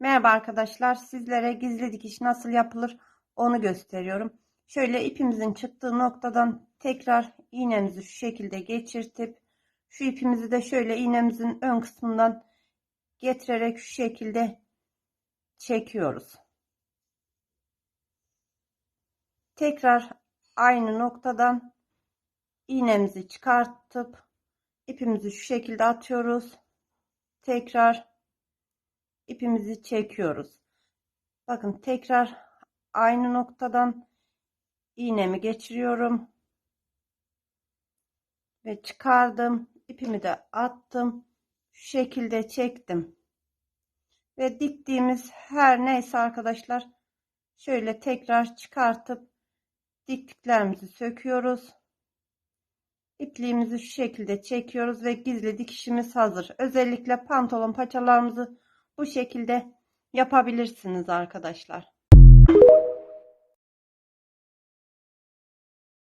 Merhaba arkadaşlar. Sizlere gizli dikiş nasıl yapılır onu gösteriyorum. Şöyle ipimizin çıktığı noktadan tekrar iğnemizi şu şekilde geçirtip şu ipimizi de şöyle iğnemizin ön kısmından getirerek şu şekilde çekiyoruz. Tekrar aynı noktadan iğnemizi çıkartıp ipimizi şu şekilde atıyoruz. Tekrar ipimizi çekiyoruz. Bakın tekrar aynı noktadan iğnemi geçiriyorum. Ve çıkardım. ipimi de attım. Şu şekilde çektim. Ve diktiğimiz her neyse arkadaşlar şöyle tekrar çıkartıp diktiklerimizi söküyoruz. İpliğimizi şu şekilde çekiyoruz ve gizli dikişimiz hazır. Özellikle pantolon paçalarımızı bu şekilde yapabilirsiniz arkadaşlar.